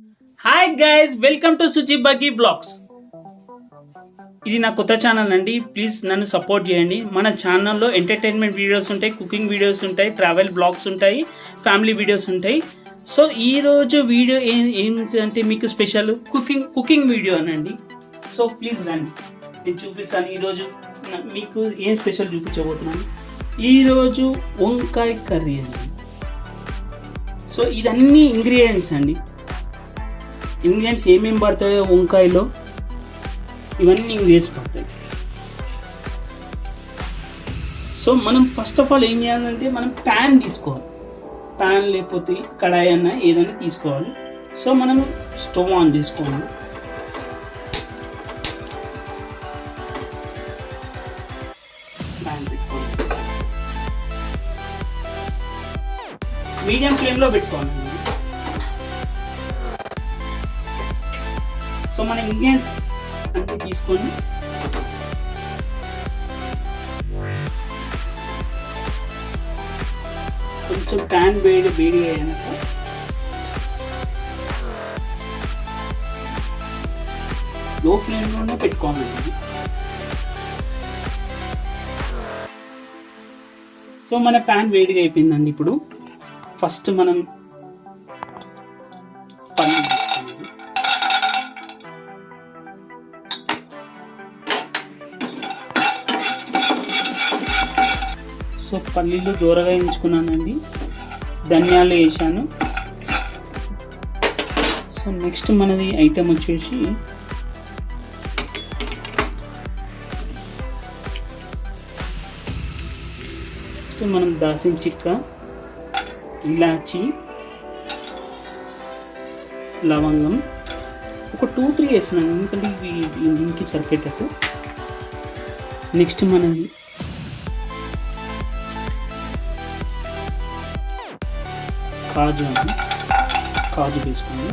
Hi guys welcome to సుచిబాకి vlogs ఇది నా కొత్త ఛానల్ అండి. ప్లీజ్ నన్ను సపోర్ట్ చేయండి. మన ఛానల్లో ఎంటర్టైన్మెంట్ వీడియోస్ ఉంటాయి కుకింగ్ వీడియోస్ ఉంటాయి ట్రావెల్ బ్లాగ్స్ ఉంటాయి ఫ్యామిలీ వీడియోస్ ఉంటాయి. సో ఈరోజు వీడియో ఏ- ఏంటంటే మీకు స్పెషల్ కుకింగ్ కుకింగ్ వీడియో అనండి. సో ప్లీజ్ రండి. నేను చూపిస్తాను ఈరోజు మీకు ఏం స్పెషల్ చూపించబోతున్నాను? ఈరోజు వంకాయ కర్రీ అండి. సో ఇదన్నీ ఇంగ్రీడియంట్స్ అండి. ఇంగ్రీడియంట్స్ ఏమేమి పడతాయో వంకాయలో ఇవన్నీ ఇంగ్రీడియంట్స్ పడతాయి. సో మనం ఫస్ట్ ఆఫ్ ఆల్ ఏం చేయాలంటే మనం ప్యాన్ తీసుకోవాలి. ప్యాన్ లేకపోతే కడాయి అన్న ఏదైనా తీసుకోవాలి. సో మనం స్టవ్ ఆన్ చేసుకోవాలి ప్యాన్ పెట్టుకోవాలి. మీడియం ఫ్లేమ్లో పెట్టుకోవాలి. సో మన ఇంగ్రీడియంట్స్ అన్ని తీసుకొని కొంచెం ప్యాన్ వేడి వేడి అయ్యాక లో ఫ్లేమ్లోనే పెట్టుకోవాలండి సో మన ప్యాన్ వేడిగా అయిపోయిందండి ఇప్పుడు. ఫస్ట్ మనం సో పల్లీలు దూరగా ఎంచుకున్నానండి ధనియాలు వేసాను సో నెక్స్ట్ మనది ఐటెం వచ్చేసి నెక్స్ట్ మనం దాసిన చిక్క ఇలాచి లవంగం. ఒక టూ త్రీ వేసినాను ఎందుకంటే ఇవి దీనికి సరిపెట్టకు నెక్స్ట్ మనది కాజు అండి కాజు వేసుకోండి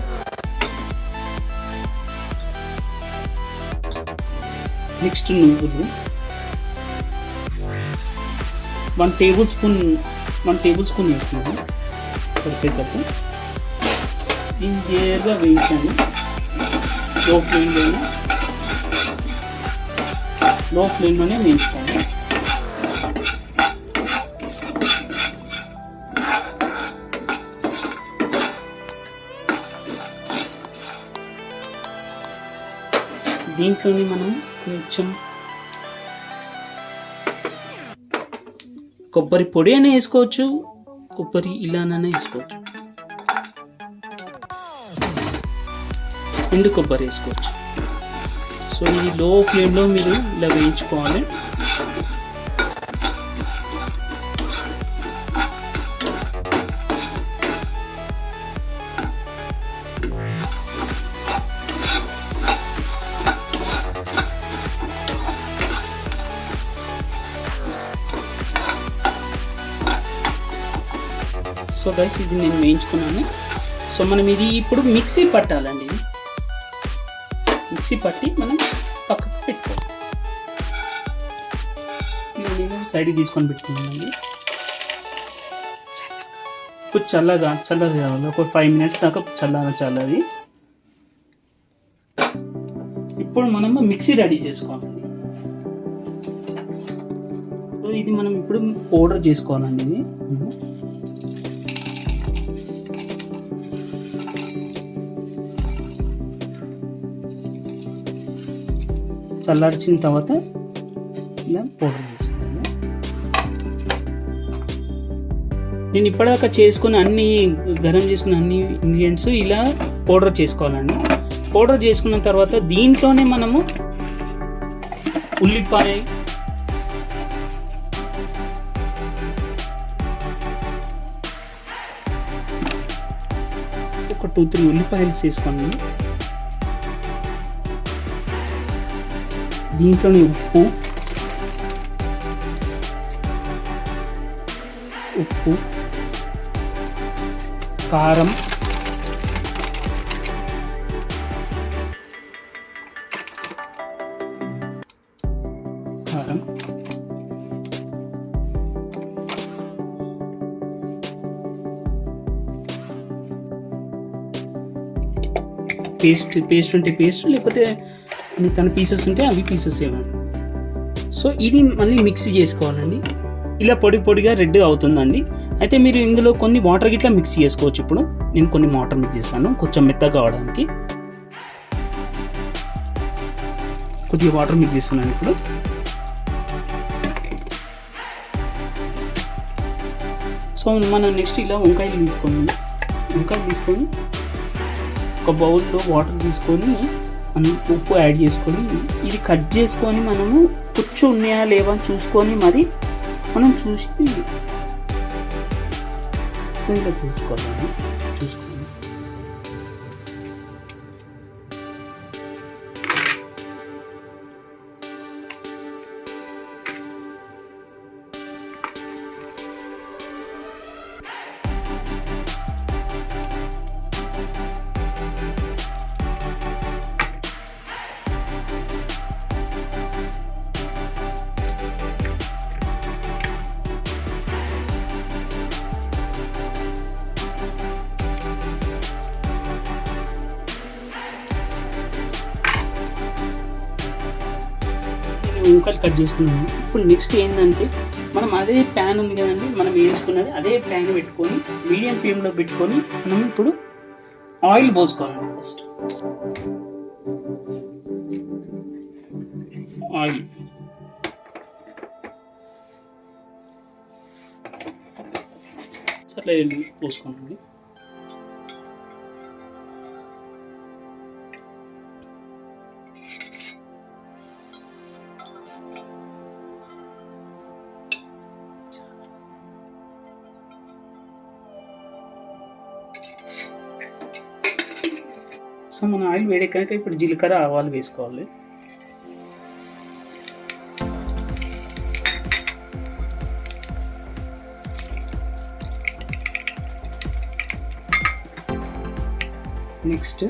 నెక్స్ట్ నువ్వులు. One table spoon one table spoon వేసుకున్నాను సరిపోయేటట్టు దీన్ని క్లియర్గా వేయించాను లో ఫ్లేమ్లోనే. లో ఫ్లేమ్లోనే వేయించుకోండి దీంట్లోనే మనం కొంచెం కొబ్బరి పొడి అయినా వేసుకోవచ్చు కొబ్బరి ఇలానైనా వేసుకోవచ్చు. ఎండు కొబ్బరి వేసుకోవచ్చు. సో ఇది లో ఫ్లేమ్లో మీరు ఇలా వేయించుకోవాలి. సో గైస్ ఇది నేను వేయించుకున్నాను. సో మనం ఇది ఇప్పుడు మిక్సీ పట్టాలండి. మిక్సీ పట్టి మనం పక్కకు పెట్టుకోవాలి. నేను సైడ్కి తీసుకొని పెట్టుకున్నానండి ఇప్పుడు చల్లగా చల్లగా కావాలి. ఒక ఫైవ్ మినిట్స్ దాకా చల్లగా చల్లది. ఇప్పుడు మనం మిక్సీ రెడీ చేసుకోవాలి. సో ఇది మనం ఇప్పుడు పౌడర్ చేసుకోవాలండి ఇది. చల్లార్చిన తర్వాత ఇలా పౌడర్ వేసుకోవాలి నేను ఇప్పటిదాకా చేసుకున్న అన్ని గరం చేసుకున్న అన్ని ఇంగ్రీడియంట్స్ ఇలా పౌడర్ చేసుకోవాలండి. పౌడర్ చేసుకున్న తర్వాత దీంట్లోనే మనము ఉల్లిపాయ ఒక టూ త్రీ ఉల్లిపాయలు వేసుకోండి. దీంట్లోనే ఉప్పు ఉప్పు కారం కారం పేస్ట్ పేస్ట్ ఉంటే పేస్ట్ లేకపోతే అది తన పీసెస్ ఉంటే అవి పీసెస్ ఇవ్వండి సో ఇది మళ్ళీ మిక్స్ చేసుకోవాలండి. ఇలా పొడి పొడిగా రెడ్ అవుతుందండి. అయితే మీరు ఇందులో కొన్ని వాటర్ గిట్లా మిక్స్ చేసుకోవచ్చు ఇప్పుడు. నేను కొన్ని వాటర్ మిక్స్ చేస్తాను కొంచెం మెత్తగా కావడానికి కొద్దిగా వాటర్ మిక్స్ చేస్తున్నాను ఇప్పుడు. సో మనం నెక్స్ట్ ఇలా వంకాయలు తీసుకొని వంకాయలు తీసుకొని ఒక బౌల్లో వాటర్ తీసుకొని ఉప్పు యాడ్ చేసుకొని ఇది కట్ చేసుకొని మనము కుచ్చు ఉన్నాయా లేవా అని చూసుకొని మరి మనం చూసి సో ఇలా చూసుకోవాలి. ముక్కలు కట్ చేసుకున్నాను ఇప్పుడు నెక్స్ట్ ఏంటంటే మనం అదే ప్యాన్ ఉంది కదండి మనం వేసుకున్నది అదే ప్యాన్ పెట్టుకొని మీడియం ఫ్లేమ్లో పెట్టుకొని మనం ఇప్పుడు ఆయిల్ పోసుకోవాలి ఫస్ట్ ఆయిల్ సరే పోసుకోండి సో మన ఆయిల్ వేడెక్కాక ఇప్పుడు జీలకర్ర ఆవాలు వేసుకోవాలి నెక్స్ట్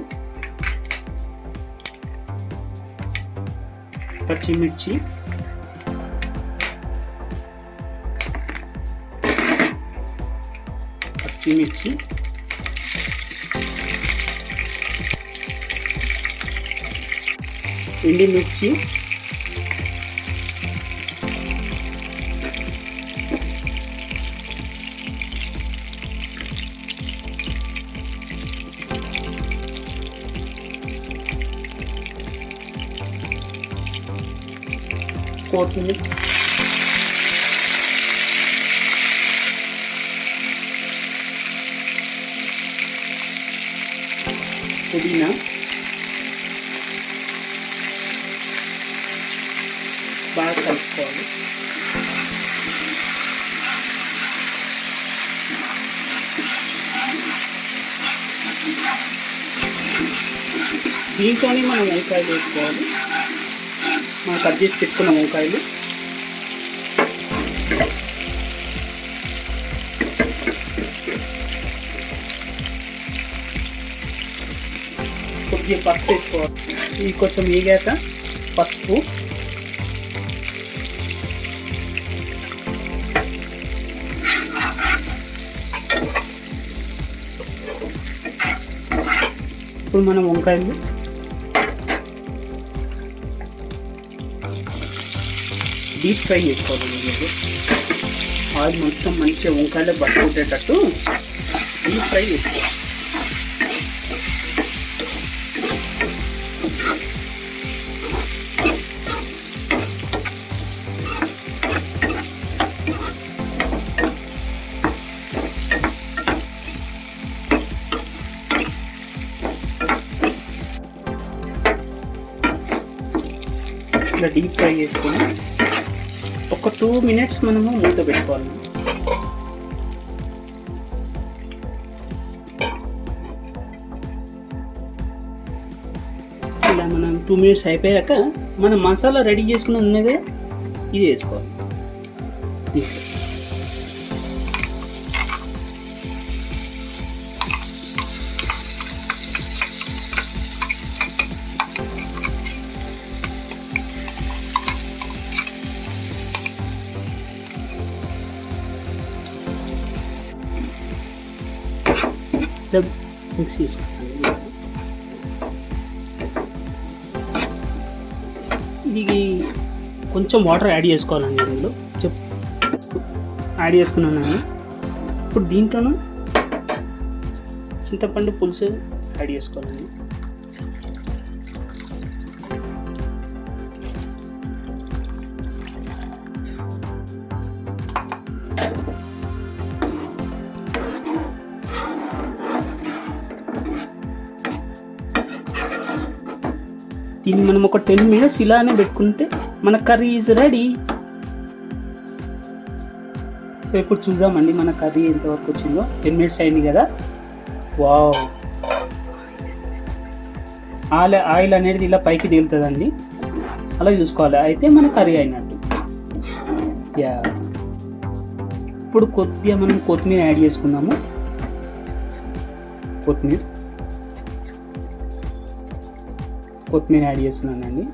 పచ్చిమిర్చి పచ్చిమిర్చి ele ponto né? combinar బాగా కలుపుకోవాలి. దీంట్లోనే మనం వంకాయలు వేసుకోవాలి. మనం కట్ చేసి పెట్టుకున్న వంకాయలు. కొద్దిగా పసుపు వేసుకోవాలి. ఇది కొంచెం వేగాక పసుపు ఇప్పుడు మనం వంకాయలు. డీప్ ఫ్రై చేసుకోవాలి ఆయిల్ మొత్తం మంచిగా వంకాయలు పట్టుకుంటేటట్టు డీప్ ఫ్రై చేసుకోవాలి. ఇట్లా డీప్ ఫ్రై చేసుకొని ఒక టూ మినిట్స్ మనము మూత పెట్టుకోవాలి. ఇలా మనం టూ మినిట్స్ అయిపోయాక మనం మసాలా రెడీ చేసుకుని ఉన్నదే ఇది వేసుకోవాలి. ఇట్లా మిక్స్ చేసుకుంటాను ఇది కొంచెం వాటర్ యాడ్ చేసుకోవాలండి ఇందులో. చెప్. యాడ్ చేసుకున్నానండి ఇప్పుడు దీంట్లోనూ చింతపండు పులుసు యాడ్ చేసుకోవాలండి. దీన్ని మనం ఒక టెన్ మినిట్స్ ఇలానే పెట్టుకుంటే మన కర్రీ ఈజ్ రెడీ సో ఇప్పుడు చూద్దామండి మన కర్రీ ఎంతవరకు వచ్చిందో. టెన్ మినిట్స్ అయింది కదా. వావ్ ఆయిల్ ఆయిల్ అనేది ఇలా పైకి తేలుతుందండి. అలా చూసుకోవాలి. అయితే మన కర్రీ అయినట్టు. యా ఇప్పుడు కొద్దిగా మనం కొత్తిమీర యాడ్ చేసుకుందాము. కొత్తిమీర. కొత్తిమీర యాడ్ చేస్తున్నానండి.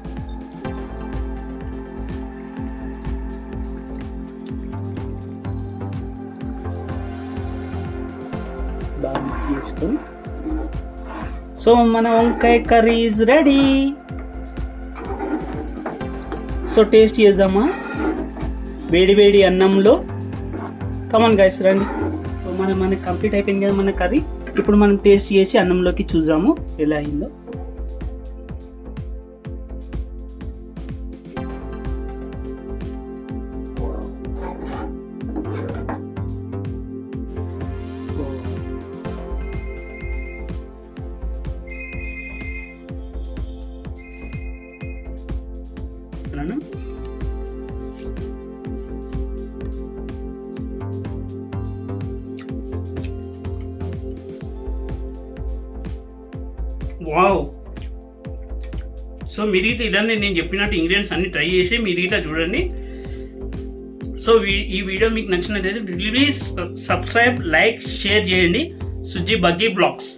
బాగా మిక్స్ చేసుకొని. సో మన వంకాయ curry is ready so taste చేద్దామా? వేడి వేడి అన్నంలో. కమన్ గాయస్ రండి. సో మన మనకి కంప్లీట్ అయిపోయింది కదా మన కర్రీ. ఇప్పుడు మనం టేస్ట్ చేసి అన్నంలోకి చూద్దాము ఎలా అయిందో. వావ్. సో మీరు ఇట్లా ఇలానే నేను చెప్పినట్టు ఇంగ్రీడియంట్స్ అన్ని ట్రై చేసి మీరు ఇట్లా చూడండి. సో ఈ వీడియో మీకు నచ్చినట్లయితే ప్లీజ్ సబ్స్క్రైబ్ లైక్ షేర్ చేయండి. సుజీ బగ్గీ బ్లాగ్స్.